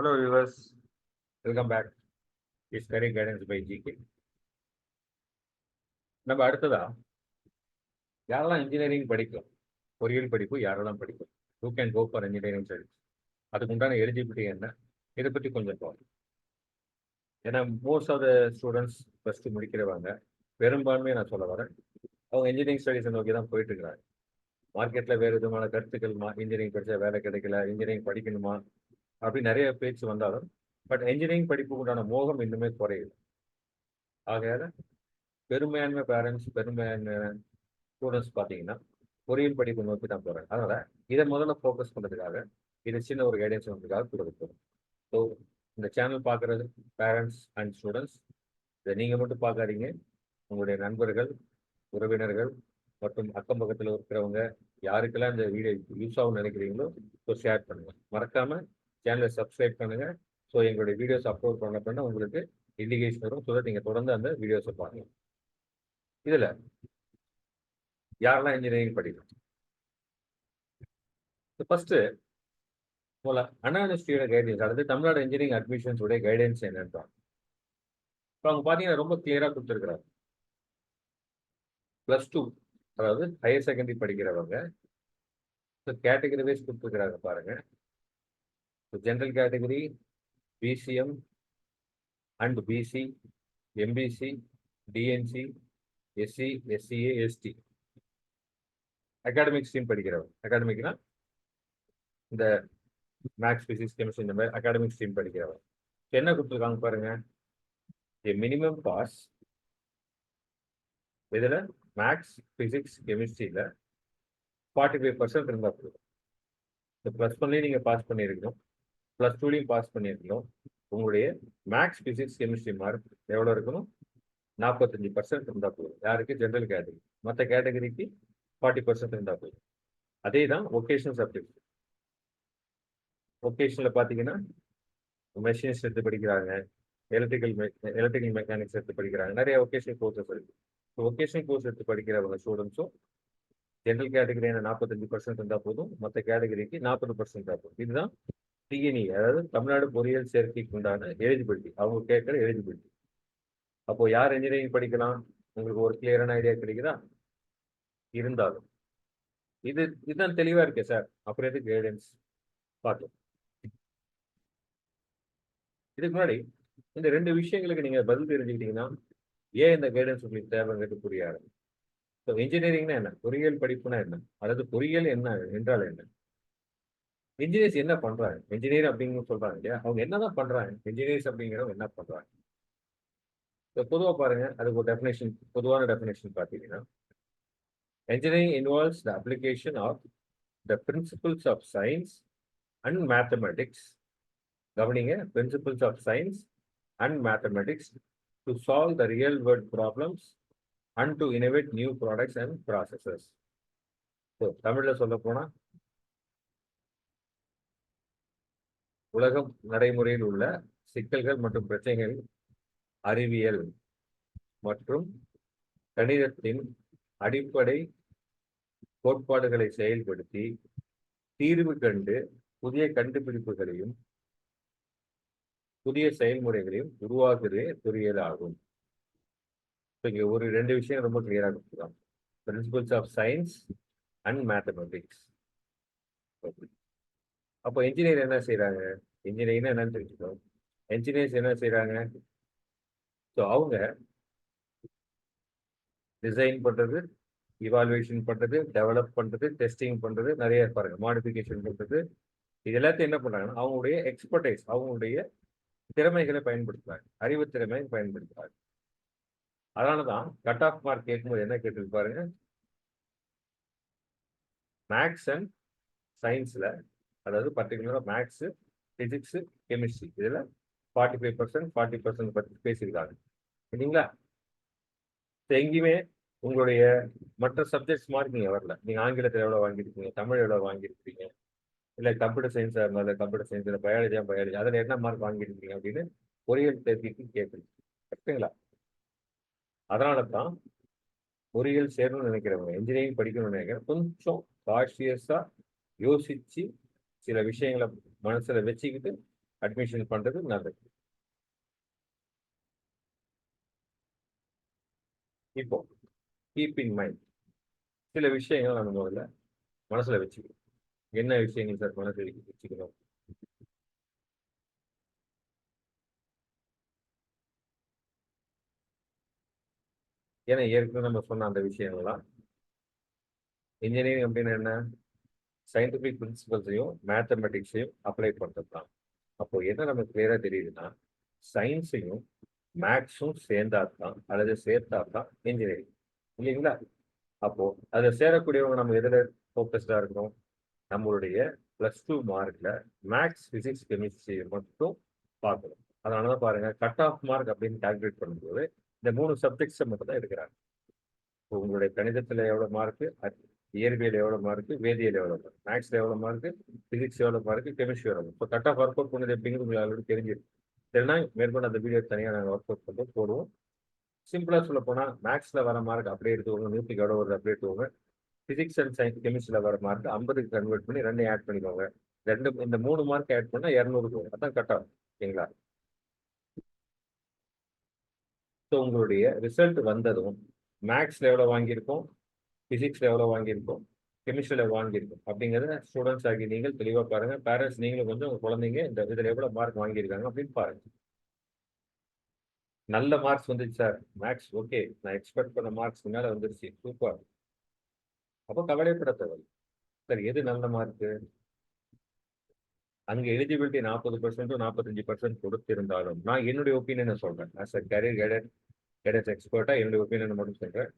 Hello viewers, welcome back. It's career guidance by GK. நம்ம அடுத்ததா? யாரெல்லாம் இன்ஜினியரிங் படிக்கும்? பொறியியல் படிப்பு யாரெல்லாம் படிக்கும்? Who can go for engineering studies அதுக்கு உண்டான எலிஜிபிலிட்டி என்ன? இதை பற்றி கொஞ்சம் பார்ப்போம். ஏன்னா most of the students plus two முடிக்கிறவங்க. பெரும்பான்மையை நான் சொல்ல வரேன். அவங்க இன்ஜினியரிங் ஸ்டடீஸை நோக்கி தான் போயிட்டு இருக்கிறாங்க. மார்க்கெட்ல வேறு விதமான கருத்துக்கள் இன்ஜினியரிங் படித்தா வேலை கிடைக்கல இன்ஜினியரிங் படிக்கணுமா? அப்படி நிறைய பேச்சு வந்தாலும் பட் இன்ஜினியரிங் படிப்புக்கு உண்டான மோகம் இன்னுமே குறையல. ஆகையால பெருமையான்மை பேரண்ட்ஸ் பெருமையான ஸ்டூடெண்ட்ஸ் பார்த்தீங்கன்னா பொறியியல் படிப்பு நோக்கி தான் போகிறாங்க அதனால இதை முதல்ல ஃபோக்கஸ் பண்ணுறதுக்காக இது சின்ன ஒரு கைடன்ஸ் பண்ணுறதுக்காக கொடுக்கும் ஸோ இந்த சேனல் பார்க்குறது பேரண்ட்ஸ் அண்ட் ஸ்டூடெண்ட்ஸ் இதை நீங்கள் மட்டும் பார்க்காதீங்க. உங்களுடைய நண்பர்கள் உறவினர்கள் மற்றும் அக்கம் பக்கத்தில் இருக்கிறவங்க யாருக்கெல்லாம் இந்த வீடியோ யூஸ் ஆகும் நினைக்கிறீங்களோ ஸோ ஷேர் பண்ணுங்கள் மறக்காமல் சேனலை சப்ஸ்கிரைப் பண்ணுங்க. ஸோ எங்களுடைய வீடியோஸ் அப்லோட் பண்ண பண்ண உங்களுக்கு இண்டிகேஷன் வரும். ஸோ நீங்கள் தொடர்ந்து அந்த வீடியோஸை பாருங்க. இதில் யாரெல்லாம் இன்ஜினியரிங் படிக்கணும்? ஃபர்ஸ்ட்டு போல அண்ணா கைடன்ஸ் அதாவது தமிழ்நாடு இன்ஜினியரிங் அட்மிஷன்ஸுடைய கைடன்ஸ் என்னன்னு இப்போ அவங்க பார்த்தீங்கன்னா ரொம்ப கிளியராக கொடுத்துருக்குறாங்க ப்ளஸ் டூ அதாவது ஹையர் செகண்டரி படிக்கிறவங்க கேட்டகரி வைஸ் கொடுத்துருக்குறாங்க பாருங்க general category PCM and BC MBC DNC SC SCA, ST. Academic stream படிக்கிறவங்க அகாடமிக்னா இந்த மேக்ஸ் பிசிக்ஸ் கெமிஸ்ட்ரி இந்த மாதிரி அகாடமிக் ஸ்ட்ரீம் படிக்கிறவங்க என்ன கொடுத்துருக்காங்க பாருங்க. மினிமம் பாஸ் இதில் மேக்ஸ் பிசிக்ஸ் கெமிஸ்ட்ரியில் ஃபார்ட்டி ஃபைவ் பர்சன்ட் இருந்தால் போதும். இந்த ப்ளஸ் பண்ணி நீங்கள் பாஸ் பண்ணியிருக்கணும். ப்ளஸ் டூலையும் பாஸ் பண்ணியிருக்கணும் உங்களுடைய மேக்ஸ் பிசிக்ஸ் கெமிஸ்ட்ரி மார்க் எவ்வளோ இருக்கணும்? நாற்பத்தஞ்சு பர்சன்ட் இருந்தால் போதும். யாருக்கு? ஜென்ரல் கேட்டகரி மற்ற கேட்டகரிக்கு ஃபார்ட்டி பர்சன்ட் இருந்தால் போதும். அதே தான் ஒகேஷனல் சப்ஜெக்ட் ஒகேஷனில் பார்த்தீங்கன்னா மெஷின்ஸ் எடுத்து படிக்கிறாங்க. எலக்ட்ரிக்கல் எலக்ட்ரிக்கல் மெக்கானிக்ஸ் எடுத்து படிக்கிறாங்க. நிறைய ஒகேஷனல் கோர்சஸ் இருக்கு. ஒகேஷனல் கோர்ஸ் எடுத்து படிக்கிறவங்க ஸ்டூடெண்ட்ஸும் ஜென்ரல் கேட்டகரியான நாற்பத்தஞ்சு பர்சன்ட் இருந்தால் போதும். மற்ற கேட்டகரிக்கு நாற்பது பர்சன்ட் தான் போதும். இதுதான் டிஎன்இ அதாவது தமிழ்நாடு பொறியியல் சேர்க்கைக்கு உண்டான எலிஜிபிலிட்டி அவங்க கேட்குற எலிஜிபிலிட்டி அப்போ யார் இன்ஜினியரிங் படிக்கலாம்? உங்களுக்கு ஒரு கிளியரான ஐடியா கிடைக்குதா? இருந்தாலும். இது இதுதான் தெளிவா இருக்கே சார் அப்புறம் எதுக்கு கைடன்ஸ் பார்த்தோம் இதுக்கு முன்னாடி இந்த ரெண்டு விஷயங்களுக்கு நீங்க பதில் தெரிஞ்சுக்கிட்டீங்கன்னா ஏன் இந்த கைடன்ஸ் உங்களுக்கு தேவைங்கிறது புரியாது ஸோ இன்ஜினியரிங்னா என்ன? பொறியியல் படிப்புனா என்ன? அதாவது பொறியியல் என்ன என்றால் என்ன? இன்ஜினியர்ஸ் என்ன பண்றாங்க இன்ஜினியர் அப்படிங்கிற சொல்றாங்க இல்லையா அவங்க என்னதான் பண்றாங்க இன்ஜினியர்ஸ் அப்படிங்கிறவங்க என்ன பண்றாங்க இப்போ பொதுவாக பாருங்க அதுக்கு ஒரு டெஃபினேஷன் பொதுவான டெஃபினேஷன் பார்த்தீங்கன்னா engineering involves the application of the principles of science and mathematics கவனிங்க principles of science and mathematics to solve the real world problems and to innovate new products and processes so தமிழில் சொல்ல போனா உலகம் நடைமுறையில் உள்ள சிக்கல்கள் மற்றும் பிரச்சனைகள் அறிவியல் மற்றும் கணிதத்தின் அடிப்படை கோட்பாடுகளை செயல்படுத்தி தீர்வு கண்டு புதிய கண்டுபிடிப்புகளையும் புதிய செயல்முறைகளையும் உருவாக்குவதே பொறியியல் இப்போ இங்கே ஒரு ரெண்டு விஷயம் ரொம்ப கிளியராக கொடுத்துருக்காங்க. Principles of science and mathematics அப்போ என்ஜினியர் என்ன செய்கிறாங்க இன்ஜினியரிங்னா என்னன்னு தெரிஞ்சுக்கணும் என்ஜினியர்ஸ் என்ன செய்கிறாங்க ஸோ அவங்க டிசைன் பண்ணுறது இவால்வேஷன் பண்ணுறது டெவலப் பண்ணுறது டெஸ்டிங் பண்ணுறது நிறைய இருப்பாருங்க. மாடிஃபிகேஷன் பண்ணுறது இது எல்லாத்தையும் என்ன பண்ணுறாங்கன்னா அவங்களுடைய எக்ஸ்பர்டைஸ் அவங்களுடைய திறமைகளை பயன்படுத்துகிறாங்க அறிவு திறமை அதனால தான் கட் ஆஃப் மார்க் கேட்கும்போது என்ன கேட்டுருப்பாருங்க? மேக்ஸ் அண்ட் சயின்ஸில் அதாவது பர்டிகுலராக மேக்ஸ் பிசிக்ஸ் கெமிஸ்ட்ரி இதில் forty five percent forty percent பற்றி பேசியிருக்காங்க. சரிங்களா? எங்கேயுமே உங்களுடைய மற்ற சப்ஜெக்ட்ஸ் மார்க் நீங்கள் வரல. நீங்கள் ஆங்கிலத்தில் எவ்வளோ வாங்கியிருக்கீங்க தமிழ் எவ்வளோ வாங்கியிருக்கீங்க இல்லை கம்ப்யூட்டர் சயின்ஸாக இருந்தாலும் கம்ப்யூட்டர் சயின்ஸில் பயாலஜியாக பயாலஜி அதில் என்ன மார்க் வாங்கியிருக்கீங்க அப்படின்னு பொறியியல் தேர்ச்சிக்கு கேட்குறீங்க கரெக்டுங்களா அதனால தான் பொறியியல் சேரணும்னு நினைக்கிறவங்க இன்ஜினியரிங் படிக்கணும்னு நினைக்கிறேன் கொஞ்சம் காஷியஸாக யோசிச்சு சில விஷயங்களை மனசில் வச்சுக்கிட்டு அட்மிஷன் பண்றது நல்லது. இப்போ கீப் இன் மைண்ட் சில விஷயங்கள் நம்ம முதல்ல மனசுல வச்சுக்கணும். என்ன விஷயங்கள் சார் மனசில் வச்சுக்கணும்? ஏன்னா ஏற்கனவே நம்ம சொன்ன அந்த விஷயங்கள்லாம். இன்ஜினியரிங் அப்படின்னு என்ன? சயின்டிஃபிக் பிரின்சிபல்ஸையும் மேத்தமெட்டிக்ஸையும் அப்ளை பண்ணுறது தான். அப்போ என்ன நமக்கு கிளியராக தெரியுதுன்னா சயின்ஸையும் மேக்ஸும் சேர்ந்தா தான் அல்லது சேர்த்தா தான் இன்ஜினியரிங் இல்லைங்களா? அப்போ அதில் சேரக்கூடியவங்க நம்ம எதில் ஃபோக்கஸ்டாக இருக்கிறோம் நம்மளுடைய ப்ளஸ் டூ மார்க்கில் மேக்ஸ் ஃபிசிக்ஸ் கெமிஸ்ட்ரி மட்டும் பார்க்கணும். அதனால தான் பாருங்கள் கட் ஆஃப் மார்க் அப்படின்னு கால்குலேட் பண்ணும்போது இந்த மூணு சப்ஜெக்ட்ஸை மட்டும் தான் எடுக்கிறாங்க. இப்போ உங்களுடைய கணிதத்தில் எவ்வளோ மார்க்கு இயற்பியல் எவ்வளோ மார்க்கு வேதியியல் எவ்வளோ மார்க் மேக்ஸில் எவ்வளோ மார்க்கு ஃபிசிக்ஸ் எவ்வளோ மார்க்கு கெமிஸ்ட்ரி எவ்வளோ இப்போ கட் ஒர்க் அவுட் பண்ணது எப்படிங்கிறது உங்களுக்கு ஆல்ரெடி தெரிஞ்சிருக்கு. சரினா மேற்கொண்டு அந்த வீடியோ தனியாக நாங்கள் ஒர்க் அவுட் பண்ணி போடுவோம். சிம்பிளாக சொல்ல போனால் மேக்ஸில் வர மார்க் அப்படியே எடுத்துக்கோங்க. நூற்றுக்கு எவ்வளோ வருது அப்படியே எடுத்துக்கோங்க. ஃபிசிக்ஸ் அண்ட் சயின்ஸ் கெமிஸ்ட்ரியில் வர மார்க் ஐம்பதுக்கு கன்வெர்ட் பண்ணி ரெண்டையும் ஆட் பண்ணிக்கோங்க. ரெண்டு இந்த மூணு மார்க் ஆட் பண்ணால் இரநூறுக்கு வரும். அதான் கட் ஆகும் ஓகேங்களா ஸோ உங்களுடைய ரிசல்ட் வந்ததும் மேக்ஸில் எவ்வளோ வாங்கியிருக்கோம்? ஃபிசிக்ஸில் எவ்வளோ வாங்கியிருக்கோம்? கெமிஸ்ட்ரியில் வாங்கியிருக்கோம். அப்படிங்கிறத ஸ்டூடெண்ட்ஸ் ஆகி நீங்கள் தெளிவாக பாருங்கள் பேரண்ட்ஸ் நீங்களும் கொஞ்சம் உங்கள் குழந்தைங்க இந்த இதில் எவ்வளோ மார்க் வாங்கியிருக்காங்க அப்படின்னு பாருங்கள் நல்ல மார்க்ஸ் வந்துச்சு சார் மேக்ஸ் ஓகே நான் எக்ஸ்பெக்ட் பண்ண மார்க்ஸ் மேலே வந்துருச்சு. சூப்பர் அப்போ கவலைப்பட தேவை சார் எது நல்ல மார்க்கு அங்கே எலிஜிபிலிட்டி நாற்பது பர்சன்ட் நாற்பத்தஞ்சு பர்சன்ட் கொடுத்திருந்தாலும் நான் என்னுடைய ஒப்பீனியனை சொல்கிறேன் as a career guidance guidance எக்ஸ்பர்ட்டாக என்னுடைய ஒப்பீனியனை மட்டும் சொல்கிறேன்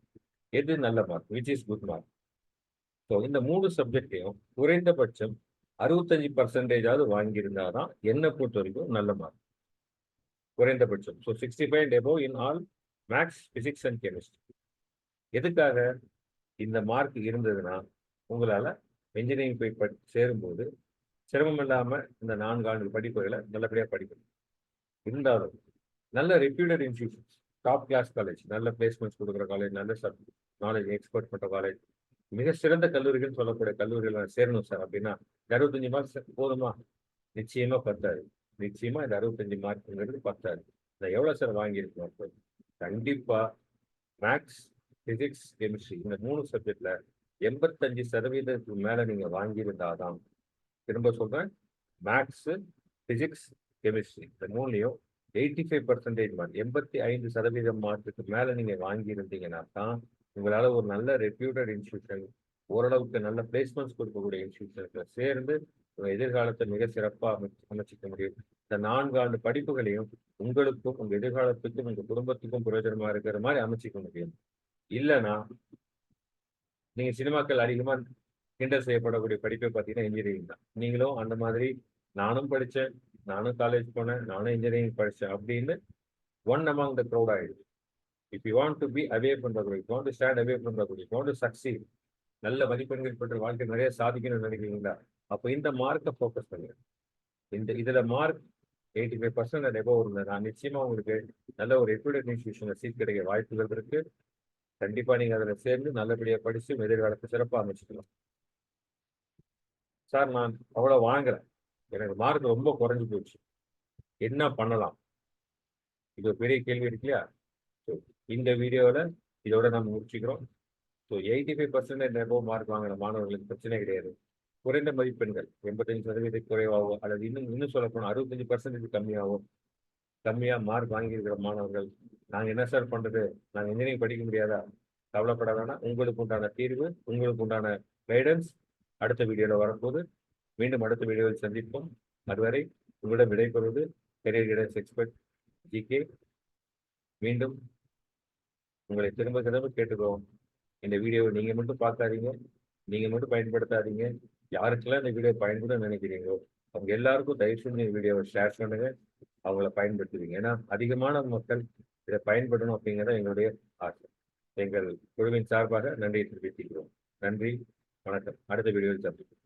எது நல்ல mark which is good mark so இந்த மூணு சப்ஜெக்டையும் குறைந்தபட்சம் அறுபத்தஞ்சு பர்சன்டேஜாவது வாங்கியிருந்தா தான் என்னை பொறுத்த வரைக்கும் நல்ல மார்க் குறைந்தபட்சம். So sixty five and above in all maths physics and chemistry எதுக்காக இந்த மார்க் இருந்ததுன்னா உங்களால் இன்ஜினியரிங் போய் படி சேரும்போது சிரமம் இல்லாமல் இந்த நான்கு ஆண்டு படிப்புகளை நல்லபடியாக படிக்கணும். இருந்தாலும் நல்ல reputed institutions top class college நல்ல பிளேஸ்மெண்ட்ஸ் கொடுக்குற காலேஜ் நல்ல சப் நாலேஜ் எக்ஸ்பர்ட் பண்ணுற காலேஜ் மிக சிறந்த கல்லூரிகள் சொல்லக்கூடிய கல்லூரிகள் சேரணும் சார் அப்படின்னா அறுபத்தஞ்சு மார்க் போதுமா? நிச்சயமா பத்தாது. நிச்சயமா இந்த அறுபத்தஞ்சு மார்க்ங்கிறது பத்தாது. நான் எவ்வளோ சார் வாங்கியிருக்கோம்? கண்டிப்பாக மேக்ஸ் ஃபிசிக்ஸ் கெமிஸ்ட்ரி இந்த மூணு சப்ஜெக்டில் எண்பத்தஞ்சு சதவீதத்துக்கு மேலே நீங்கள் வாங்கியிருந்தாதான். திரும்ப சொல்கிறேன் மேக்ஸு ஃபிசிக்ஸ் கெமிஸ்ட்ரி இந்த மூணுலையும் எயிட்டி ஃபைவ் பர்சன்டேஜ் மார்க் எண்பத்தி ஐந்து சதவீதம் மார்க்குக்கு மேலே நீங்கள் வாங்கியிருந்தீங்கன்னா தான் உங்களால் ஒரு நல்ல ரெப்யூட்டட் இன்ஸ்டியூஷன் ஓரளவுக்கு நல்ல பிளேஸ்மெண்ட்ஸ் கொடுக்கக்கூடிய இன்ஸ்டியூஷனுக்கு சேர்ந்து உங்கள் எதிர்காலத்தை மிக சிறப்பாக அமைச்சு அமைச்சிக்க முடியும். இந்த நான்கு ஆண்டு படிப்புகளையும் உங்களுக்கும் உங்கள் எதிர்காலத்துக்கும் உங்கள் குடும்பத்துக்கும் பிரயோஜனமாக இருக்கிற மாதிரி அமைச்சிக்க முடியும். இல்லைன்னா நீங்கள் சினிமாக்கள் அதிகமாக கிண்டல் செய்யப்படக்கூடிய படிப்பை பார்த்தீங்கன்னா இன்ஜினியரிங் தான். நீங்களும் அந்த மாதிரி நானும் படித்தேன் நானும் காலேஜ் போனேன் நானும் இன்ஜினியரிங் படித்தேன் அப்படின்னு ஒன் அமாங் த க்ரௌட் ஆகிடுது if you want to be away பண்ணுறது you want to stand away பண்ணுறது யூ வாண்ட் டு சக்சீட் நல்ல மதிப்பெண்கள் பெற்ற வாழ்க்கை நிறைய சாதிக்கணும்னு நினைக்கிறீங்களா? அப்போ இந்த மார்க்கை ஃபோக்கஸ் பண்ணுங்க. இந்த இதில் mark eighty five percent above இருந்தது நான் நிச்சயமாக உங்களுக்கு நல்ல ஒரு எஜுகேட் இன்ஸ்டியூஷனில் சீட் கிடைக்க வாய்ப்புகள் இருக்கு. கண்டிப்பாக நீங்கள் அதில் சேர்ந்து நல்லபடியாக படித்து எதிர்காலத்தை சிறப்பாக அமைச்சுக்கலாம். சார் நான் அவ்வளோ வாங்குறேன் எனக்கு மார்க் ரொம்ப குறைஞ்சி போச்சு. என்ன பண்ணலாம்? இது ஒரு பெரிய கேள்வி இருக்கு இல்லையா? ஸோ இந்த வீடியோவில் இதோட நம்ம முடிச்சுக்கிறோம். So eighty five percentage above mark வாங்கின மாணவர்களுக்கு பிரச்சனை கிடையாது. குறைந்த மதிப்பெண்கள் எண்பத்தஞ்சு சதவீதம் குறைவாகவோ அல்லது இன்னும் இன்னும் சொல்லப்போனால் அறுபத்தஞ்சு பர்சன்டேஜ் கம்மியாகவோ கம்மியாக மார்க் வாங்கியிருக்கிற மாணவர்கள் நாங்கள் என்ன சார் பண்ணுறது நாங்கள் இன்ஜினியரிங் படிக்க முடியாதா? கவலைப்பட வேணாம். உங்களுக்கு உண்டான தீர்வு உங்களுக்கு உண்டான கைடன்ஸ் அடுத்த வீடியோவில் வரும்போது மீண்டும் அடுத்த வீடியோவில் சந்திப்போம். அதுவரை உங்களிடம் விடைபெறுவது கரியர் கைடன்ஸ் எக்ஸ்பர்ட் ஜிகே மீண்டும் உங்களை திரும்ப திரும்ப கேட்டுக்கோம் இந்த வீடியோவை நீங்கள் மட்டும் பார்க்காதீங்க. நீங்கள் மட்டும் பயன்படுத்தாதீங்க. யாருக்கெல்லாம் இந்த வீடியோ பயன்படும் நினைக்கிறீங்களோ அவங்க எல்லாருக்கும் தயவு செஞ்சு இந்த வீடியோவை ஷேர் பண்ணுங்க. அவங்கள பயன்படுத்துவீங்க ஏன்னா அதிகமான மக்கள் இதை பயன்படணும் அப்படிங்கிறத எங்களுடைய ஆசை. எங்கள் குழுவின் சார்பாக நன்றியை தெரிவித்துக்கிறோம். நன்றி வணக்கம். அடுத்த வீடியோவில் சந்திப்போம்.